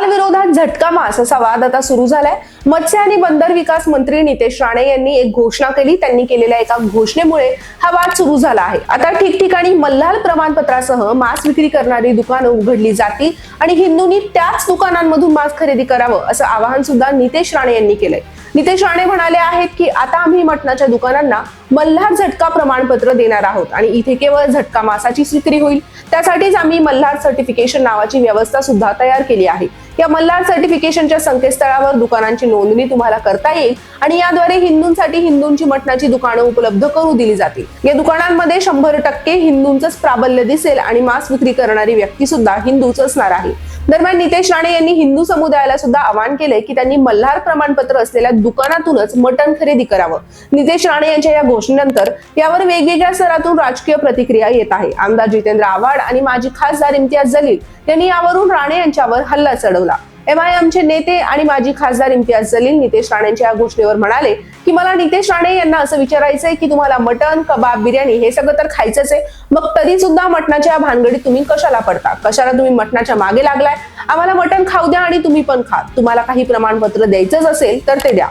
हलाल विरोधात झटका मास असा वाद आता सुरू झालाय. मत्स्य आणि बंदर विकास मंत्री नितेश राणे यांनी एक घोषणा केली. त्यांनी केलेल्या एका घोषणेमुळे हा वाद सुरू झाला आहे. आता ठिकठिकाणी मल्हार प्रमाणपत्रासह मांस विक्री करणारी दुकानं उघडली जातील आणि हिंदूंनी त्याच दुकानांमधून मांस खरेदी करावं असं आवाहन सुद्धा नितेश राणे यांनी केलंय. नितेश राणे म्हणाले आहेत की आता आम्ही मटणाच्या दुकानांना मल्हार झटका प्रमाणपत्र देणार आहोत आणि इथे केवळ झटका मासाचीच विक्री होईल. त्यासाठीच आम्ही मल्हार सर्टिफिकेशन नावाची व्यवस्था सुद्धा तयार केली आहे. या मल्हार सर्टिफिकेशनच्या संकेतस्थळावर दुकानांची नोंदणी तुम्हाला करता येईल आणि याद्वारे हिंदूंसाठी हिंदूंची मटणाची दुकानं उपलब्ध करू दिली जातील. या दुकानांमध्ये शंभर टक्के हिंदूंचंच प्राबल्य दिसेल आणि मांस विक्री करणारी व्यक्ती सुद्धा हिंदूच असणार आहे. दरम्यान नितेश राणे यांनी हिंदू समुदायाला सुद्धा आवाहन केलंय की त्यांनी मल्हार प्रमाणपत्र असलेल्या दुकानातूनच मटण खरेदी करावं. नितेश राणे यांच्या या घोषणेनंतर यावर वेगवेगळ्या स्तरातून राजकीय प्रतिक्रिया येत आहे. आमदार जितेंद्र आव्हाड आणि माजी खासदार इम्तियाज जलील यांनी यावरून राणे यांच्यावर हल्ला चढवला. एम आय आमचे नेते आणि माजी खासदार इम्तियाज जलील नितेश राणेंच्या या घोषणेवर म्हणाले की मला नितेश राणे यांना असं विचारायचंय की तुम्हाला मटण कबाब बिर्याणी हे सगळं तर खायचंच आहे. मग तरी सुद्धा मटणाच्या भानगडीत तुम्ही कशाला पडता? कशाला तुम्ही मटणाच्या मागे लागलाय? आम्हाला मटण खाऊ द्या आणि तुम्ही पण खा. तुम्हाला काही प्रमाणपत्र द्यायचंच असेल तर ते द्या.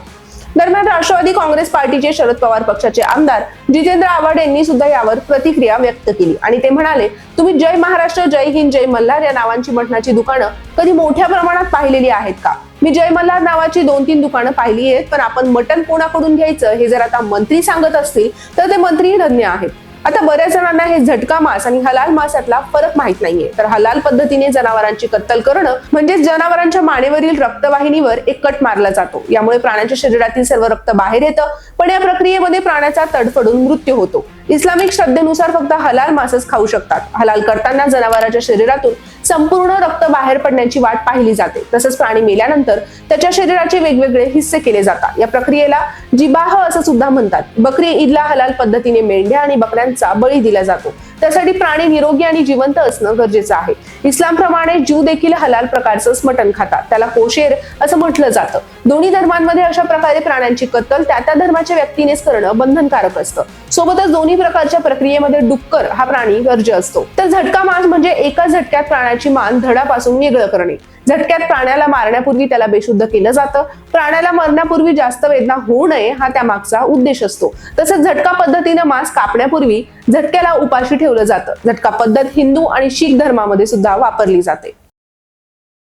दरम्यान राष्ट्रवादी काँग्रेस पार्टीचे शरद पवार पक्षाचे आमदार जितेंद्र आव्हाड यांनी सुद्धा यावर प्रतिक्रिया व्यक्त केली. आणि ते म्हणाले तुम्ही जय महाराष्ट्र जय हिंद जय मल्हार या नावांची मटणाची दुकानं कधी मोठ्या प्रमाणात पाहिलेली आहेत का? मी जय मल्हार नावाची दोन तीन दुकानं पाहिली आहेत पण आपण मटण कोणाकडून घ्यायचं हे जर आता मंत्री सांगत असतील तर ते मंत्री धन्य आहेत. आता बऱ्याच जणांना हे झटका मास आणि हलाल मासातला फरक माहीत नाहीये. तर हलाल पद्धतीने जनावरांची कत्तल करणं म्हणजे जनावरांच्या मानेवरील रक्तवाहिनीवर एक कट मारला जातो. यामुळे प्राण्याच्या शरीरातील सर्व रक्त बाहेर येतं पण या प्रक्रियेमध्ये प्राण्याचा तडफडून मृत्यू होतो. इस्लामिक श्रद्धेनुसार फक्त हलाल मासच खाऊ शकतात. हलाल करताना जनावरांच्या शरीरातून संपूर्ण रक्त बाहेर पडण्याची वाट पाहिली जाते. तसंच प्राणी मेल्यानंतर त्याच्या शरीराचे वेगवेगळे हिस्से केले जातात. या प्रक्रियेला जिबाह असं सुद्धा म्हणतात. बकरी ईदला हलाल पद्धतीने मेंढ्या आणि बकऱ्यांचा बळी दिला जातो. त्यासाठी प्राणी निरोगी आणि जिवंत असणं गरजेचं आहे. इस्लामप्रमाणे ज्यू देखील हलाल प्रकारचं मटण खातात. त्याला कोशेर असं म्हटलं जातं. दोन्ही धर्मांमध्ये अशा प्रकारे प्राण्यांची कत्तल त्या त्या धर्माच्या व्यक्तीनेच करणं बंधनकारक असतं. सोबतच दोन्ही प्रकारच्या प्रक्रियेमध्ये डुक्कर हा प्राणी गर्ज असतो. तर झटका मांस म्हणजे एका झटक्यात प्राण्याची मान धडापासून वेगळं करणे. झटक्यात प्राण्याला मारण्यापूर्वी त्याला बेशुद्ध केलं जातं. प्राण्याला मरण्यापूर्वी जास्त वेदना होऊ नये हा त्यामागचा उद्देश असतो. तसंच झटका पद्धतीनं मांस कापण्यापूर्वी झटक्याला उपाशी ठेवलं जातं. झटका पद्धत हिंदू आणि शीख धर्मामध्ये सुद्धा वापरली जाते.